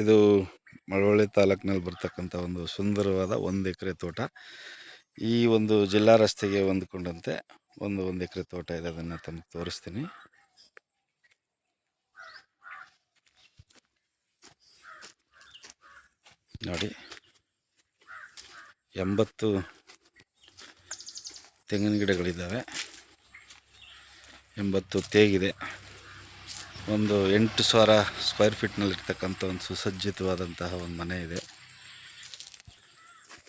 ಇದು ಮಳವಳ್ಳಿ ತಾಲೂಕಿನಲ್ಲಿ ಬರ್ತಕ್ಕಂಥ ಒಂದು ಸುಂದರವಾದ ಒಂದು ಎಕರೆ ತೋಟ. ಈ ಒಂದು ಜಿಲ್ಲಾ ರಸ್ತೆಗೆ ಹೊಂದಿಕೊಂಡಂತೆ ಒಂದು ಒಂದು ಎಕರೆ ತೋಟ ಇದೆ ಅದನ್ನು ತಮಗೆ ತೋರಿಸ್ತೀನಿ. ನೋಡಿ, ಎಂಬತ್ತು ತೆಂಗಿನ ಗಿಡಗಳಿದ್ದಾವೆ. ಎಂಬತ್ತು ತೇಗಿದೆ. ಒಂದು ಎಂಟು ಸಾವಿರ ಸ್ಕ್ವೇರ್ ಫೀಟ್ನಲ್ಲಿರ್ತಕ್ಕಂಥ ಒಂದು ಸುಸಜ್ಜಿತವಾದಂತಹ ಒಂದು ಮನೆ ಇದೆ.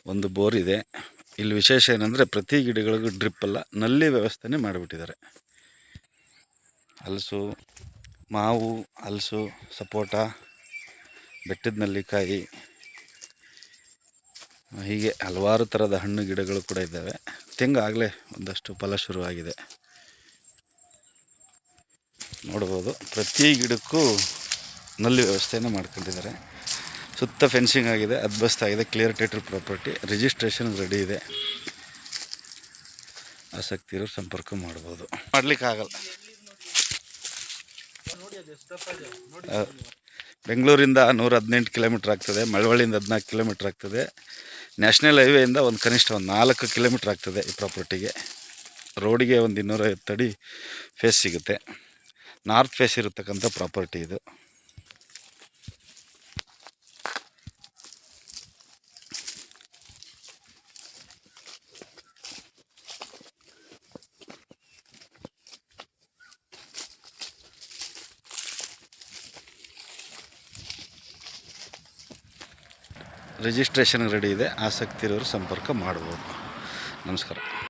ಒಂದು ಬೋರ್ ಇದೆ. ಇಲ್ಲಿ ವಿಶೇಷ ಏನಂದರೆ ಪ್ರತಿ ಗಿಡಗಳಿಗೂ ಡ್ರಿಪ್ ಅಲ್ಲ, ನಲ್ಲಿ ವ್ಯವಸ್ಥೆನೇ ಮಾಡಿಬಿಟ್ಟಿದ್ದಾರೆ. ಹಲಸು, ಮಾವು, ಹಲಸು, ಸಪೋಟ, ಬೆಟ್ಟದ ನಲ್ಲಿಕಾಯಿ, ಹೀಗೆ ಹಲವಾರು ಥರದ ಹಣ್ಣು ಗಿಡಗಳು ಕೂಡ ಇದ್ದಾವೆ. ತೆಂಗು ಆಗಲೇ ಒಂದಷ್ಟು ಫಲ ಶುರುವಾಗಿದೆ. ನೋಡ್ಬೋದು. ಪ್ರತಿ ಗಿಡಕ್ಕೂ ನಲ್ಲಿ ವ್ಯವಸ್ಥೆಯನ್ನು ಮಾಡ್ಕೊಂಡಿದ್ದಾರೆ. ಸುತ್ತ ಫೆನ್ಸಿಂಗ್ ಆಗಿದೆ ಅದ್ಬಸ್ತಾಗಿದೆ clear title property registration ready ಇದೆ. ಆಸಕ್ತಿ ಇರೋ ಸಂಪರ್ಕ ಮಾಡ್ಬೋದು. ಮಾಡಲಿಕ್ಕಾಗಲ್ಲ. ಬೆಂಗಳೂರಿಂದ ನೂರ ಹದಿನೆಂಟು ಕಿಲೋಮೀಟ್ರ್ ಆಗ್ತದೆ ಮಳವಳ್ಳಿಯಿಂದ ಹದಿನಾಲ್ಕು ಕಿಲೋಮೀಟ್ರ್ ಆಗ್ತದೆ. ನ್ಯಾಷನಲ್ ಹೈವೇಯಿಂದ ಒಂದು ಕನಿಷ್ಠ ಒಂದು ನಾಲ್ಕು ಕಿಲೋಮೀಟ್ರ್ ಆಗ್ತದೆ ಈ ಪ್ರಾಪರ್ಟಿಗೆ ರೋಡಿಗೆ ಒಂದು ಇನ್ನೂರೈವತ್ತು ಅಡಿ ಫೇಸ್ ಸಿಗುತ್ತೆ. ನಾರ್ತ್ ಫೇಸ್ ಇರತಕ್ಕಂಥ ಪ್ರಾಪರ್ಟಿ ಇದು. ರಿಜಿಸ್ಟ್ರೇಷನ್ ರೆಡಿ ಇದೆ. ಆಸಕ್ತಿ ಇರೋರು ಸಂಪರ್ಕ ಮಾಡ್ಬೋದು. ನಮಸ್ಕಾರ.